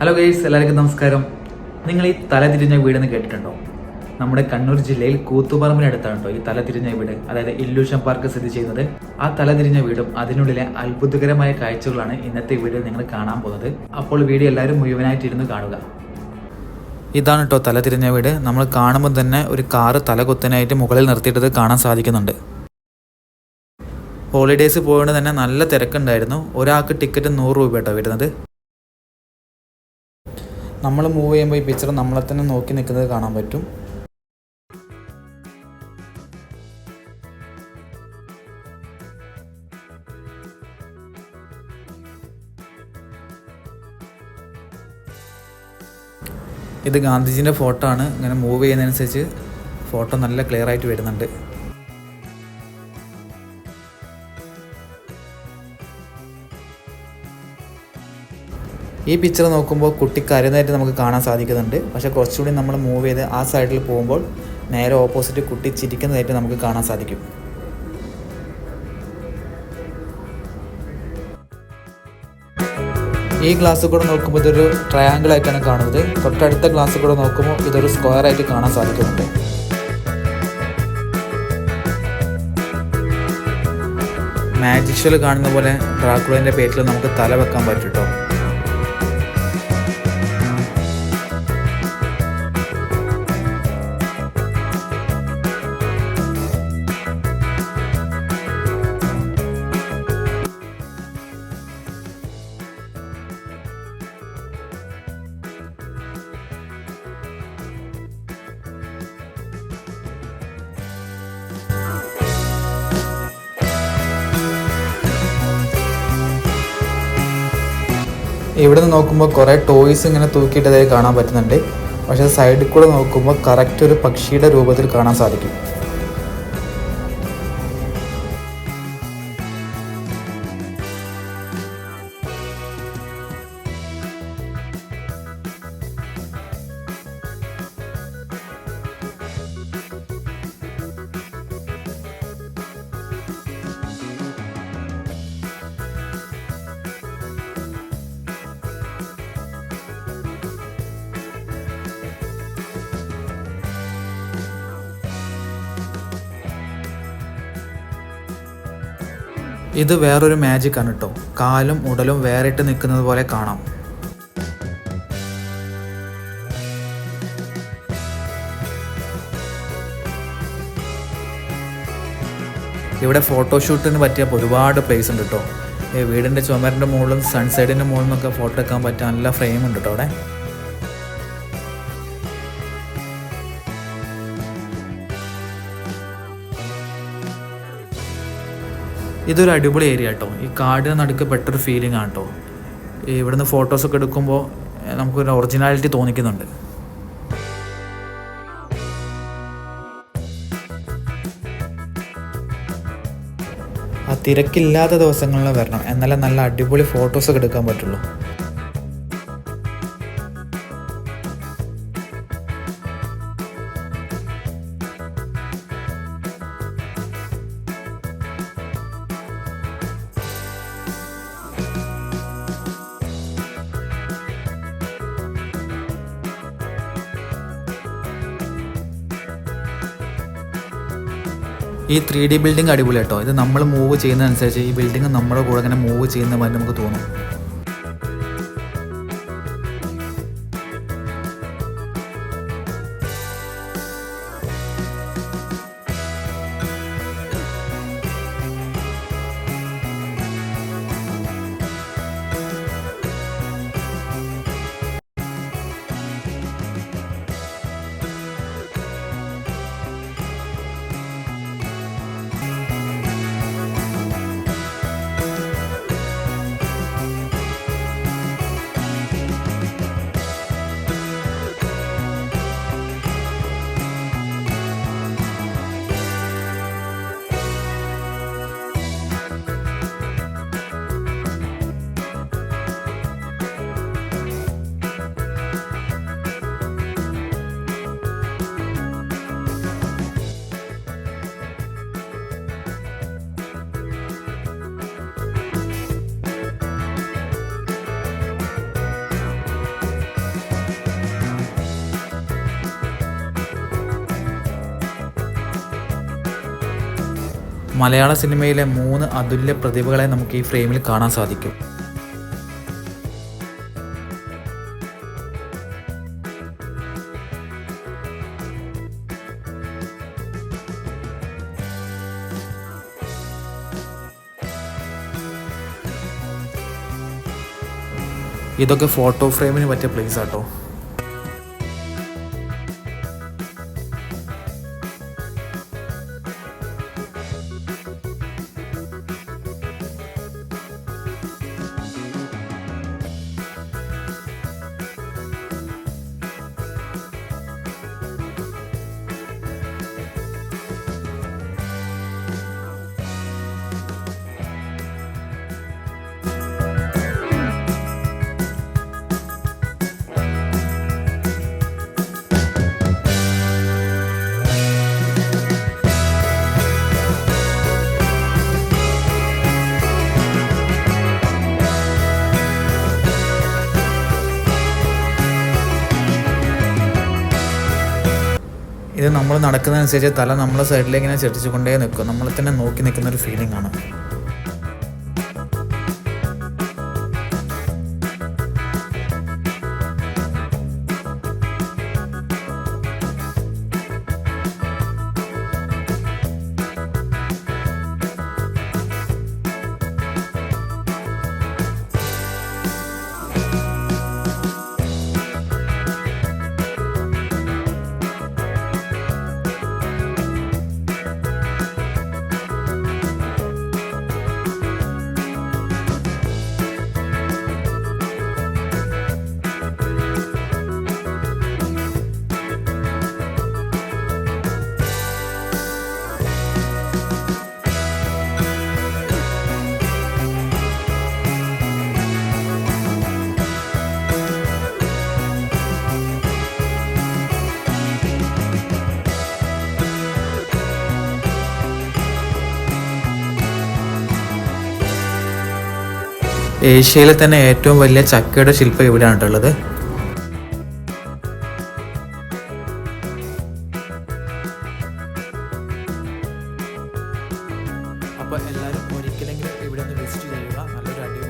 Hello guys എല്ലാവർക്കും നമസ്കാരം. നിങ്ങൾ ഈ തലതിരിഞ്ഞ വീടെന്ന് കേട്ടിട്ടുണ്ടോ? നമ്മുടെ കണ്ണൂർ ജില്ലയിൽ കൂത്തുപറമ്പിനടുത്താണ് കേട്ടോ ഈ തലതിരിഞ്ഞ വീട്. അതായത് ഇല്ലൂഷൻ പാർക്ക് സ്ഥിതി ചെയ്യുന്നത്. ആ തലതിരിഞ്ഞ വീടും അതിനുള്ളിലെ അത്ഭുതകരമായ കാഴ്ചകളാണ് ഇന്നത്തെ വീഡിയോ നിങ്ങൾ കാണാൻ പോകുന്നത്. അപ്പോൾ വീഡിയോ എല്ലാവരും മുഴുവനായിട്ട് ഇരുന്ന് കാണുക. ഇതാണ് കേട്ടോ തലതിരിഞ്ഞ വീട്. നമ്മൾ കാണുമ്പോൾ തന്നെ ഒരു കാറ് തലകുത്തനായിട്ട് മുകളിൽ നിർത്തിയിട്ടത് കാണാൻ സാധിക്കുന്നുണ്ട്. ഹോളിഡേയ്സ് പോയതുകൊണ്ട് തന്നെ നല്ല തിരക്കുണ്ടായിരുന്നു. ഒരാൾക്ക് ടിക്കറ്റ് നൂറ് രൂപ കേട്ടോ വരുന്നത്. നമ്മൾ മൂവ് ചെയ്യുമ്പോൾ ഈ പിക്ചർ നമ്മളെ തന്നെ നോക്കി നിൽക്കുന്നത് കാണാൻ പറ്റും. ഇത് ഗാന്ധിജീന്റെ ഫോട്ടോ ആണ്. ഇങ്ങനെ മൂവ് ചെയ്യുന്നതനുസരിച്ച് ഫോട്ടോ നല്ല ക്ലിയർ ആയിട്ട് വരുന്നുണ്ട്. ഈ പിക്ചർ നോക്കുമ്പോൾ കുട്ടി കരുന്നതായിട്ട് നമുക്ക് കാണാൻ സാധിക്കുന്നുണ്ട്. പക്ഷേ കുറച്ചുകൂടി നമ്മൾ മൂവ് ചെയ്ത് ആ സൈഡിൽ പോകുമ്പോൾ നേരെ ഓപ്പോസിറ്റ് കുട്ടി ചിരിക്കുന്നതായിട്ട് നമുക്ക് കാണാൻ സാധിക്കും. ഈ ഗ്ലാസ് കൂടെ നോക്കുമ്പോൾ ഇതൊരു ട്രയാങ്കിൾ ആയിട്ടാണ് കാണുന്നത്. തൊട്ടടുത്ത ഗ്ലാസ് കൂടെ നോക്കുമ്പോൾ ഇതൊരു സ്ക്വയർ ആയിട്ട് കാണാൻ സാധിക്കുന്നുണ്ട്. മാജിക് കാണുന്ന പോലെ ഡ്രാക്കുളേന്റെ പേറ്റിൽ നമുക്ക് തല വെക്കാൻ പറ്റും കേട്ടോ ഇവിടെ നിന്ന് നോക്കുമ്പോൾ കുറേ ടോയ്സ് ഇങ്ങനെ തൂക്കിയിട്ടതായി കാണാൻ പറ്റുന്നുണ്ട്. പക്ഷേ സൈഡിൽ കൂടെ നോക്കുമ്പോൾ കറക്റ്റ് ഒരു പക്ഷിയുടെ രൂപത്തിൽ കാണാൻ സാധിക്കും. ഇത് വേറൊരു ആണ് കേട്ടോ കാലും ഉടലും വേറിട്ട് നിൽക്കുന്നത് പോലെ കാണാം. ഇവിടെ ഫോട്ടോഷൂട്ടിന് പറ്റിയ ഒരുപാട് പ്ലേസ് ഉണ്ട് കേട്ടോ വീടിന്റെ ചുമരിന്റെ മുകളിലും സൺസൈഡിന്റെ മുകളിലും ഒക്കെ ഫോട്ടോ എടുക്കാൻ പറ്റിയ നല്ല ഫ്രെയിം ഉണ്ട് കേട്ടോ അവിടെ. ഇതൊരു അടിപൊളി ഏരിയ കേട്ടോ ഈ കാടിന് നടുക്ക് ബെറ്റർ ഫീലിംഗ് ആണ് കേട്ടോ ഇവിടുന്ന് ഫോട്ടോസൊക്കെ എടുക്കുമ്പോൾ നമുക്കൊരു ഒറിജിനാലിറ്റി തോന്നിക്കുന്നുണ്ട്. ആ തിരക്കില്ലാത്ത ദിവസങ്ങളിൽ വരണം. എന്നാലേ നല്ല അടിപൊളി ഫോട്ടോസൊക്കെ എടുക്കാൻ പറ്റുള്ളൂ. ഈ ത്രീ ഡി ബിൽഡിംഗ് അടിപൊളി കേട്ടോ. ഇത് നമ്മൾ മൂവ് ചെയ്യുന്നതനുസരിച്ച് ഈ ബിൽഡിംഗ് നമ്മുടെ കൂടെ ഇങ്ങനെ മൂവ് ചെയ്യുന്ന മാതിരി നമുക്ക് തോന്നും. മലയാള സിനിമയിലെ മൂന്ന് അതുല്യ പ്രതിഭകളെ നമുക്ക് ഈ ഫ്രെയിമിൽ കാണാൻ സാധിക്കും. ഇതൊക്കെ ഫോട്ടോ ഫ്രെയിമിന് പറ്റിയ പ്ലേസ് ആട്ടോ ഇത് നമ്മൾ നടക്കുന്നതനുസരിച്ച് തല നമ്മളെ സൈഡിലേക്ക് ഇങ്ങനെ ചെടിച്ചുകൊണ്ടേ നിൽക്കും. നമ്മളെ തന്നെ നോക്കി നിൽക്കുന്ന ഒരു ഫീലിംഗ് ആണ്. ഏഷ്യയിലെ തന്നെ ഏറ്റവും വലിയ ചക്കയുടെ ശില്പം ഇവിടെയാണ് ഉള്ളത്? അപ്പോൾ എല്ലാവരും ഒരിക്കലെങ്കിലും ഇവിടെ ഒന്ന് വിസിറ്റ് ചെയ്യുക നല്ലൊരു അടിപൊളി